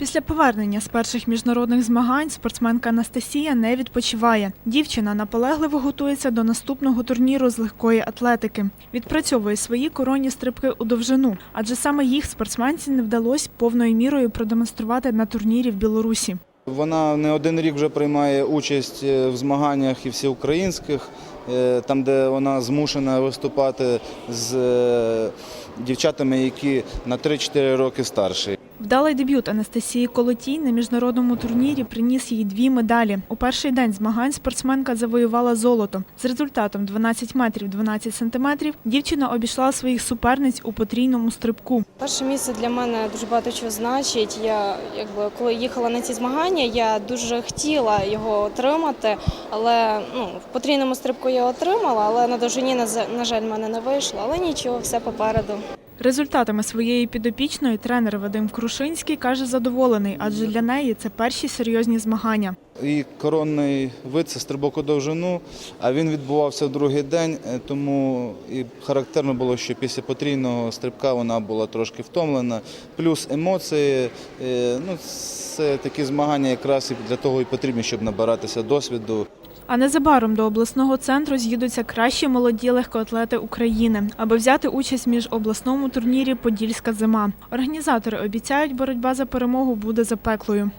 Після повернення з перших міжнародних змагань спортсменка Анастасія не відпочиває. Дівчина наполегливо готується до наступного турніру з легкої атлетики. Відпрацьовує свої коронні стрибки у довжину, адже саме їх спортсменці не вдалося повною мірою продемонструвати на турнірі в Білорусі. Вона не один рік вже приймає участь е, в змаганнях і всеукраїнських, е, там, де вона змушена виступати з е, дівчатами, які на 3-4 роки старші. Вдалий дебют Анастасії Колотій на міжнародному турнірі приніс їй дві медалі. У перший день змагань спортсменка завоювала золото. З результатом 12 метрів 12 сантиметрів дівчина обійшла своїх суперниць у потрійному стрибку. Перше місце для мене дуже багато чого значить. Я якби коли їхала на ці змагання, я дуже хотіла його отримати, але ну в потрійному стрибку я отримала, але на довжині на жаль, мене не вийшло. Але нічого, все попереду. Результатами своєї підопічної тренер Вадим Крушинський каже задоволений, адже для неї це перші серйозні змагання. І коронний вид це стрибок у довжину, а він відбувався в другий день, е, тому і характерно було, що після потрійного стрибка вона була трошки втомлена. Плюс емоції. е, Ну, це такі змагання якраз і для того і потрібні, щоб набиратися досвіду. А незабаром до обласного центру з'їдуться кращі молоді легкоатлети України, аби взяти участь в міжобласному турнірі Подільська зима. Організатори обіцяють, боротьба за перемогу буде запеклою.